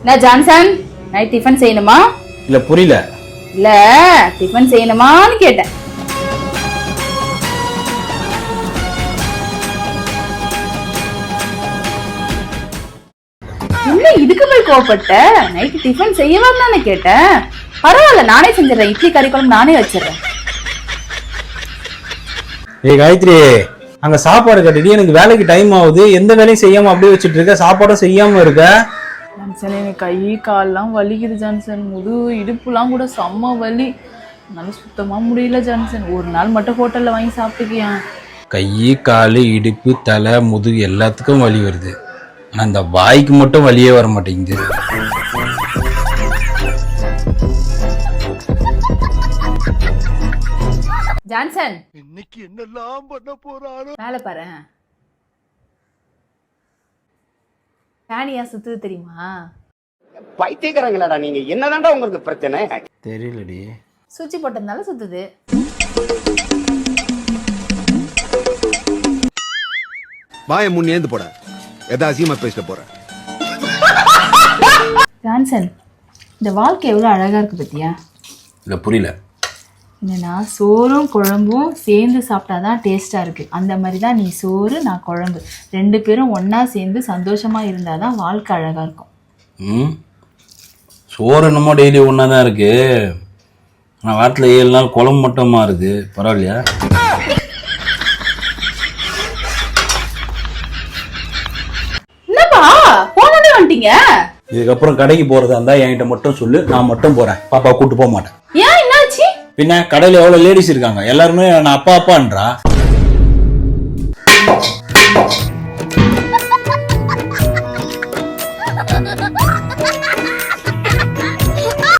என்ன Johnson? Night tiffin செய்யணுமா? இல்ல புரியல. இல்ல டிஃபன் செய்யணுமான்னு கேட்டேன். என்ன இதுக்கு போய் கோவப்பட்ட? நைட்டு டிஃபன் செய்யவா தானே கேட்டேன். பரவாயில்ல நானே செஞ்சிடறேன். இட்லி கறி குழம்பு நானே வச்சிடுறேன். ஏய் காயத்ரி அங்க சாப்பாடு கட்டிட்டு எனக்கு வேலைக்கு டைம் ஆகுது. எந்த வேலையும் செய்யாம அப்படியே வச்சுட்டு இருக்க? சாப்பாடும் செய்யாம இருக்க? ஜான்சன் எனக்கு கை கால்லாம் வலிக்குது ஜான்சன். முது இடுப்புலாம் கூட செம்ம வலி. என்னால சுத்தமா முடியல ஜான்சன். ஒரு நாள் மட்டும் ஹோட்டல்ல வாங்கி சாப்பிட்டுக்கியேன் கை காலு இடுப்பு தலை முதுகு எல்லாத்துக்கும் வலி வருது. ஆனா இந்த வாய்க்கு மட்டும் வலியே வர மாட்டேங்குது. ஜான்சன். இன்னைக்கு என்னெல்லாம் பண்ண போறாரோ மேலே பாரு. ஃபேனியா சுத்துது தெரியுமா? பைத்தியக்காரங்களாடா நீங்க. என்னதான்டா உங்களுக்கு பிரச்சனை? தெரியலடி. சுவிட்ச் போட்டதுனால சுத்துது. வாய முன்னேந்து போட. எதா அசியமா பேசிட்டு போற. ஜான்சன் இந்த வாழ்க்கை எவ்வளோ அழகா இருக்கு பத்தியா? இல்ல புரியல. என்னன்னா சோறும் குழம்பும் சேர்ந்து சாப்பிட்டாதான் டேஸ்டா இருக்கு. அந்த மாதிரி தான் நீ சோறு நான் குழம்பு. ரெண்டு பேரும் ஒண்ணா சேர்ந்து சந்தோஷமா இருந்தாதான் வாழ்க்கை அழகா இருக்கும். ம்? சோறு என்னமோ டெய்லி ஒன்றா தான் இருக்கு. ஆனால் வாரத்தில் ஏழு நாள் குழம்பு மட்டுமா இருக்கு? பரவாயில்லையா? என்னப்பா? போனதே வந்துட்டீங்க? இதுக்கப்புறம் கடைக்கு போறதா இருந்தா என்கிட்ட மட்டும் சொல்லு நான் மட்டும் போறேன். பாப்பா கூட்டு போக மாட்டேன். ஏன் பின்ன கடையில எவ்வளவு லேடிஸ் இருக்காங்க எல்லாருமே நான் அப்பா அப்பான்றா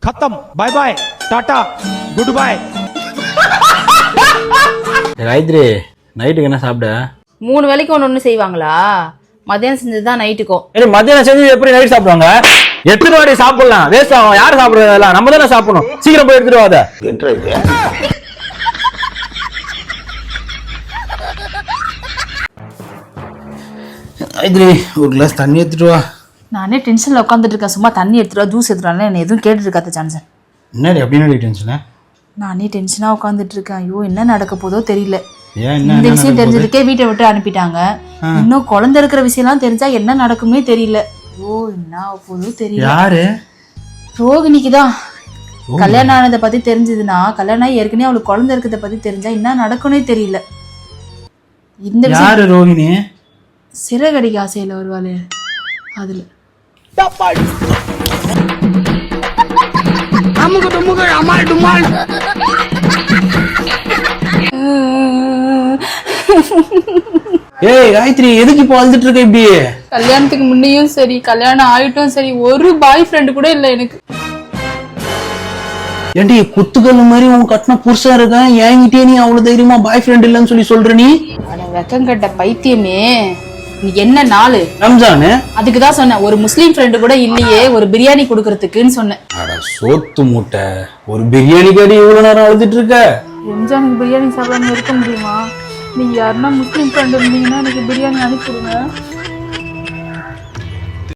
खत्म bye bye tata good bye Gayathri நைட்டுக்கு என்ன சாப்பிட மூணு வேளைக்கு ஒன்று ஒன்று செய்வாங்களா மதியானம் செஞ்சது தான் நைட்டுக்கும் ஏய் மத்தியானம் செஞ்சு எப்படி நைட் சாப்பிடுவாங்க எத்தனை வாடி சாப்பிடலாம்? வேஸ்ட் ஆகும். யார் சாப்பிடுறதெல்லாம் நம்ம தானே சாப்பிடணும். சீக்கிரம் போய் எடுத்துட்டு வாத. காயத்ரி ஒரு கிளாஸ் தண்ணி எடுத்துட்டு வா. நானே டென்ஷனில் உட்காந்துட்டு இருக்கேன். சும்மா தண்ணி எடுத்துட்டு வா ஜூஸ் எடுத்துட்டு என்ன எதுவும் கேட்டுட்டு இருக்காத ஜான்சன் என்னடி அப்படின்னு டென்ஷனு நானே டென்ஷனாக உட்காந்துட்டு இருக்கேன். ஐயோ என்ன நடக்க போதோ தெரியல. ஏன் என்ன இந்த என்ன விஷயம்? தெரிஞ்சதுக்கே வீட்டை விட்டு அனுப்பிட்டாங்க. இன்னும் குழந்தை இருக்கிற விஷயம்லாம் தெரிஞ்சா என்ன நடக்குமே தெரியல. ஐயோ என்ன ஆக போதோ தெரியல. யாரு? ரோகிணிக்கு தான் கல்யாணம் ஆனதை பத்தி தெரிஞ்சதுன்னா கல்யாணம் ஆகி ஏற்கனவே அவளுக்கு குழந்தை இருக்கிறத பத்தி தெரிஞ்சா என்ன நடக்கும்னே தெரியல. இந்த யாரு ரோகிணி? சிறகடிக்க ஆசையில வருவாளே அதுல. ஏய் காயத்ரி எதுக்கு இப்போ அழுதுட்டு இருக்க இப்படி? கல்யாணத்துக்கு முன்னையும் சரி கல்யாணம் ஆயிட்டும் சரி ஒரு பாய் ஃப்ரெண்டு கூட இல்லை எனக்கு. ஏண்டி குத்துக்கல் மாதிரி உன் கட்டின புருஷன் இருக்கான் என்கிட்டயே நீ அவ்வளவு தைரியமா பாய் ஃப்ரெண்ட் இல்லைன்னு சொல்லி சொல்ற நீ? அட வெக்கங்கட்ட பைத்தியமே. நீ என்ன நாளு? ரம்ஜானு? அதுக்கு தான் சொன்னேன் ஒரு முஸ்லீம் ஃப்ரெண்டு கூட இல்லையே ஒரு பிரியாணி கொடுக்கறதுக்குன்னு சொன்னேன். அட சோத்து மூட்டை. ஒரு பிரியாணி கடி இவ்வளவு நேரம் அழுதுட்டு இருக்க? ரம்ஜானுக்கு பிரியாணி சாப்பிடாம இருக்க முடியுமா? நீங்கள் யாருன்னா முஸ்லீம் ஃப்ரெண்ட் இருந்தீங்கன்னா எனக்கு பிரியாணி அனுப்பிடுங்க.